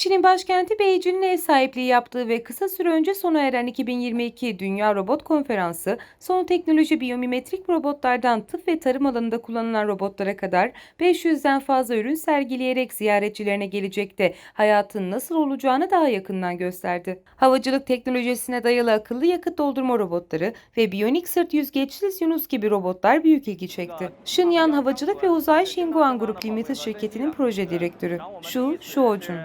Çin'in başkenti Beijing'in ev sahipliği yaptığı ve kısa süre önce sona eren 2022 Dünya Robot Konferansı, son teknoloji biyomimetrik robotlardan tıp ve tarım alanında kullanılan robotlara kadar 500'den fazla ürün sergileyerek ziyaretçilerine gelecekte hayatın nasıl olacağını daha yakından gösterdi. Havacılık teknolojisine dayalı akıllı yakıt doldurma robotları ve biyonik sırt yüzgeçsiz Yunus gibi robotlar büyük ilgi çekti. Shenyang Havacılık ve Uzay Shinguan Group Limited şirketinin proje direktörü Shu Shuojun.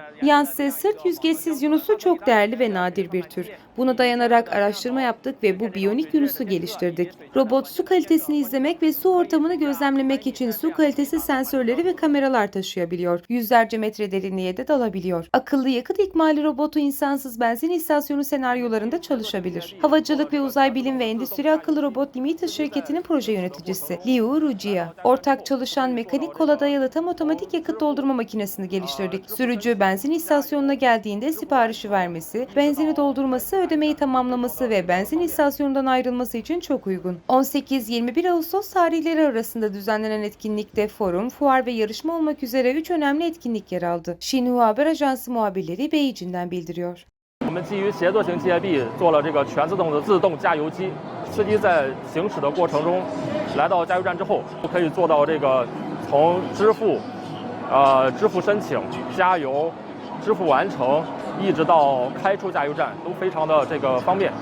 Yansi sırt yüzgeçsiz Yunus'u çok değerli ve nadir bir tür. Buna dayanarak araştırma yaptık ve bu biyonik Yunus'u geliştirdik. Robot su kalitesini izlemek ve su ortamını gözlemlemek için su kalitesi sensörleri ve kameralar taşıyabiliyor. Yüzlerce metre derinliğe de dalabiliyor. Akıllı yakıt ikmali robotu insansız benzin istasyonu senaryolarında çalışabilir. Havacılık ve Uzay Bilim ve Endüstri Akıllı Robot Limited şirketinin proje yöneticisi Liu Rujia. Ortak çalışan mekanik kola dayalı tam otomatik yakıt doldurma makinesini geliştirdik. Sürücü benzin istasyonuna geldiğinde siparişi vermesi, benzini doldurması, ödemeyi tamamlaması ve benzin istasyonundan ayrılması için çok uygun. 18-21 Ağustos tarihleri arasında düzenlenen etkinlikte forum, fuar ve yarışma olmak üzere 3 önemli etkinlik yer aldı. Xinhua Haber Ajansı muhabirleri Beijing'den bildiriyor. 我们基于协作型机械臂做了这个全自动的自动加油机，司机在行驶的过程中，来到加油站之后，可以做到这个从支付、呃支付申请、加油、 支付完成，一直到开出加油站都非常的这个方便。